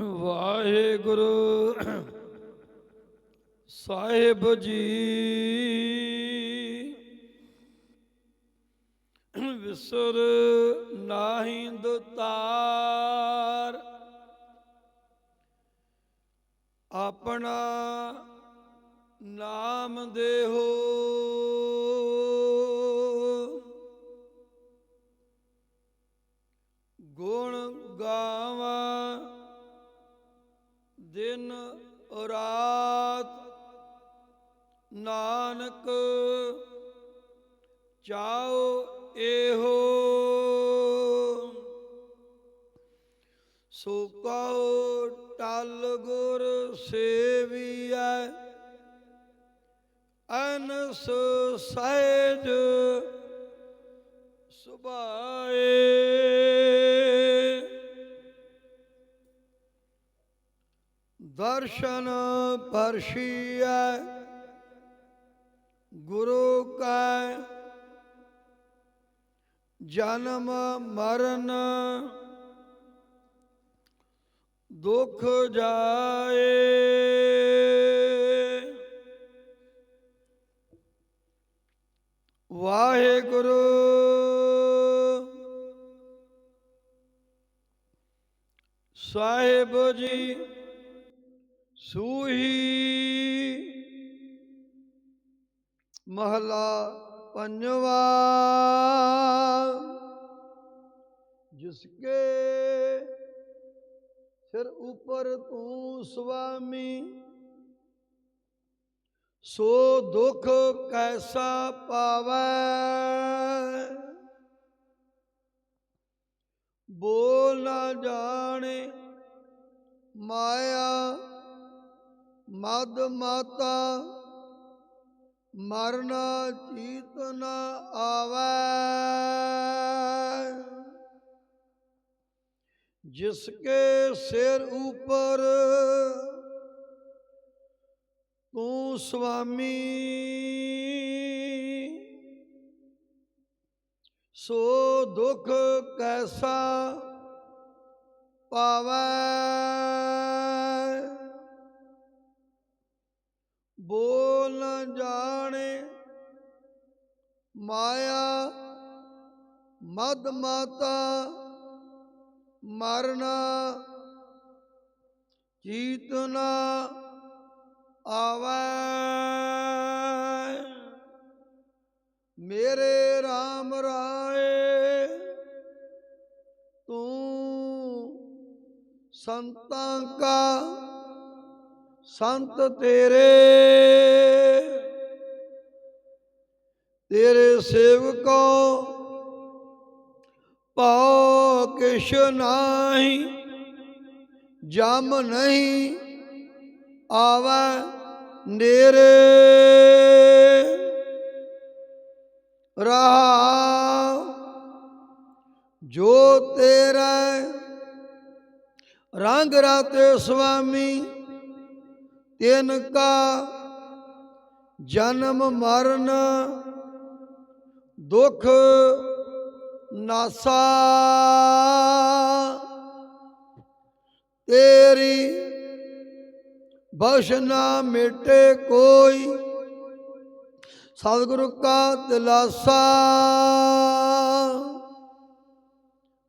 ਵਾਹਿਗੁਰੂ ਸਾਹਿਬ ਜੀ। ਵਿਸਰ ਨਾਹੀ ਦੁਤਾਰ। ਆਪਣਾ ਨਾਮ ਦੇਹੋ। ਗੁਣ ਗਾਵਾਂ ਦਿਨ ਰਾਤ ਨਾਨਕ ਚਾਉ ਇਹੋ। ਸੋ ਕਉ ਟਲ ਗੁਰ ਸੇਵੀਐ ਅਨਸ ਸਹਿਜ ਸੁਭਾਏ। ਦਰਸ਼ਨ ਪਰਸ਼ੀਐ ਗੁਰੂ ਕੈ ਜਨਮ ਮਰਨ ਦੁਖ ਜਾਏ। ਵਾਹਿਗੁਰੂ ਸਾਹਿਬ ਜੀ ਸੂਹੀ ਮਹਲਾ ਪੰਜਵਾ ਜਿਸਕੇ ਸਿਰ ਉਪਰ ਤੂੰ ਸੁਆਮੀ, ਸੋ ਦੁਖ ਕੈਸਾ ਪਾਵੈ? ਬੋਲ ਨਾ ਜਾਣੇ ਮਾਇਆ ਮਦ ਮਾਤਾ ਮਰਨਾ ਚੀਤ ਨ ਆਵੈ। ਜਿਸਕੇ ਸਿਰ ਉਪਰ ਤੂੰ ਸੁਆਮੀ ਸੋ ਦੁਖ ਕੈਸਾ ਪਾਵੈ। ਬੋਲ ਜਾਣੇ। ਮਾਇਆ ਮਦ ਮਾਤਾ ਮਰਨਾ ਚੀਤ ਆਵੈ। ਮੇਰੇ RAM ਰਾਏ ਤੂੰ ਸੰਤਾਂ ਕਾ ਸੰਤ ਤੇਰੇ। ਤੇਰੇ ਸੇਵਕੋ ਪਾਉ ਕਿਛ ਨਾਹੀ, ਜਮ ਨਹੀਂ ਆਵੈ ਨੇਰੇ। ਰਹਾ ਜੋ ਤੇਰਾ, ਰੰਗ ਰਾਤੇ ਸੁਆਮੀ ਤਿਨ ਕਾ ਜਨਮ ਮਰਨ, ਦੁਖ ਨਾਸਾ। ਤੇਰੀ ਬਖਸ਼ ਨਾ ਮਿਟੇ ਕੋਈ, ਸਤਿਗੁਰੂ ਕਾ ਦਿਲਾਸਾ।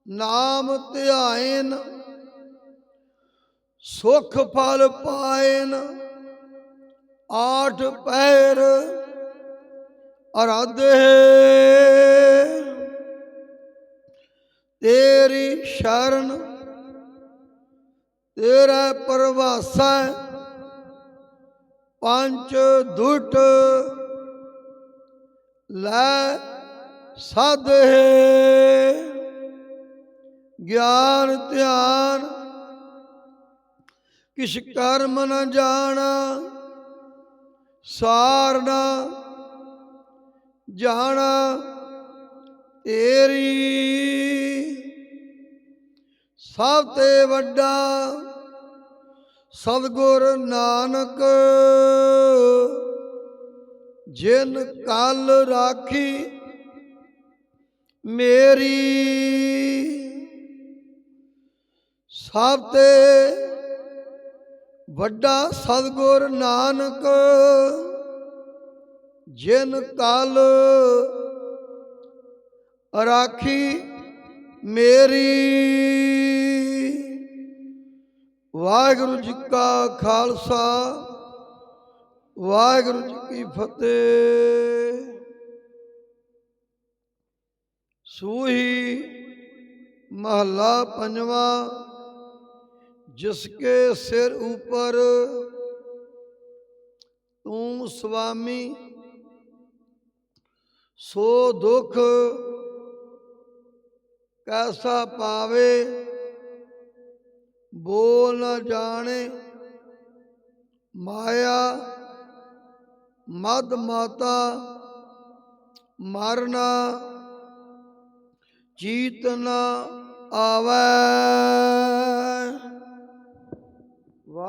ਨਾਮ ਧਿਆਇਨ ਸੁਖ ਫਲ ਪਾਇਨ, ਆਠ ਪੈਰ ਅਰਾਧੇ। ਤੇਰੀ ਸ਼ਰਨ, ਤੇਰਾ ਪਰਵਾਸਾ ਪੰਜ ਦੁਟ ਲੈ ਸਾਧੇ। ਗਿਆਨ ਧਿਆਨ ਕਿਛ ਕਰਮ ਨ ਜਾਣਾ ਸਾਰਨਾ ਜਾਣਾ, ਤੇਰੀ ਸਭ ਤੇ ਵੱਡਾ ਸਤਿਗੁਰ ਨਾਨਕ, ਜਿਨ ਕਲ ਰਾਖੀ ਮੇਰੀ, ਸਭ ਤੇ ਵੱਡਾ ਸਤਿਗੁਰ ਨਾਨਕ, ਜਿਨ ਕਲ ਰਾਖੀ ਮੇਰੀ। ਵਾਹਿਗੁਰੂ ਜੀ ਕਾ ਖਾਲਸਾ, ਵਾਹਿਗੁਰੂ ਜੀ ਕੀ ਫਤਿਹ। ਸੂਹੀ ਮਹੱਲਾ ਪੰਜਵਾਂ ਜਿਸਕੇ ਸਿਰ ਉਪਰ ਤੂੰ ਸੁਆਮੀ, ਸੋ ਦੁਖ ਕੈਸਾ ਪਾਵੇ, ਬੋਲ ਨ ਜਾਣੇ, ਮਾਇਆ, ਮਦ ਮਾਤਾ, ਮਰਨਾ ਜੀਤ ਨ ਆਵੈ।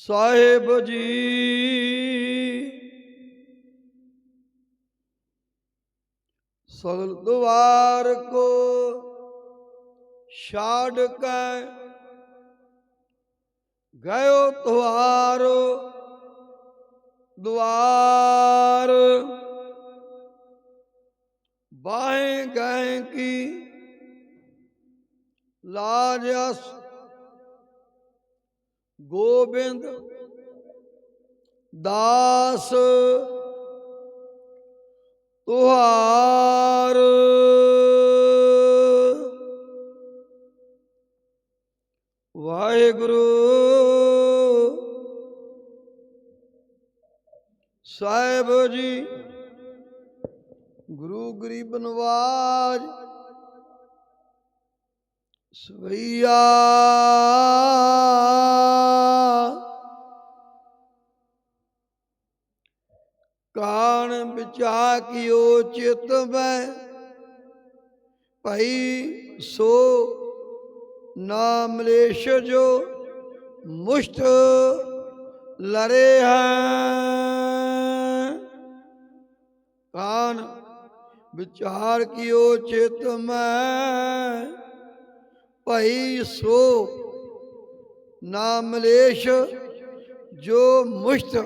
ਸਾਹਿਬ ਜੀ। ਸਗਲ ਦੁਆਰ ਕੋ ਛਾੜ ਕੇ ਗਇਓ ਤੁਹਾਰ ਦੁਆਰ। ਬਾਹੇ ਗਏ ਕੀ ਲਾਜਸ ਗੋਬਿੰਦ ਦਾਸ ਤੁਹਾਰ। ਵਾਹਿਗੁਰੂ ਸਾਹਿਬ ਜੀ ਗੁਰੂ ਗਰੀਬ ਨਵਾਜ ਸਵਈਆ। ਕਾਣ ਵਿਚਾ ਕੀਓ ਚਿਤ ਮੈਂ? ਭਈ ਸੋ ਨਾਮ ਲੇਸ਼ ਜੋ ਮੁਸ਼ਟ ਲਰੇ ਹੈ। ਕਾਨ ਵਿਚਾਰ ਕੀਓ ਚਿਤ ਮੈਂ? ਭਈ ਸੋ ਨਾਮ ਲੇਸ਼ ਜੋ ਮੁਸ਼ਤ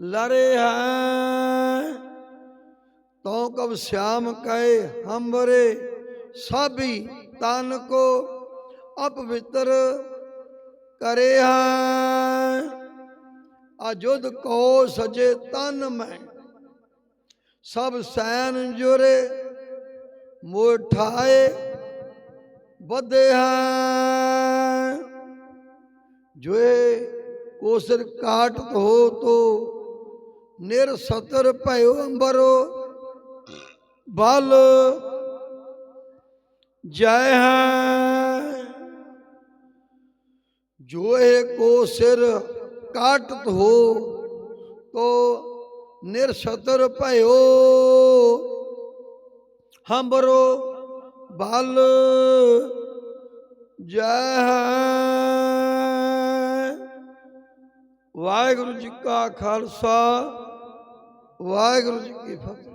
ਲਰੇ ਹੈ। ਤੋ ਕਬ ਸ਼ਾਮ ਕਹੇ ਹੰਬਰੇ ਸਭੀ ਤਨ ਕੋ ਅਪਵਿੱਤਰ ਕਰੇ ਹੈ। ਅਜੁਦ ਕੋ ਸਜੇ ਤਨ ਮੈਂ, ਸਭ ਸੈਨ ਜੁਰੇ ਮੋਠਾਏ ਵਧੇ ਹੈ। ਜੋਏ ਕੋਸਰ ਕਾਟ ਹੋ ਤੋ ਨਿਰਸਤਰ ਭਇਓ ਅੰਬਰੋ ਬਲ ਜੈ ਹੈ। ਜੋਏ ਕੋ ਸਿਰ ਕਾਟਤ ਹੋ, ਤੋ ਨਿਰਸਤਰ ਭਇਓ। ਹੰਬਰੋ ਬਲ ਜੈ ਹੈ। ਵਾਹਿਗੁਰੂ ਜੀ ਕਾ ਖਾਲਸਾ, ਵਾਹਿਗੁਰੂ ਜੀ ਕੀ ਫਤਿਹ।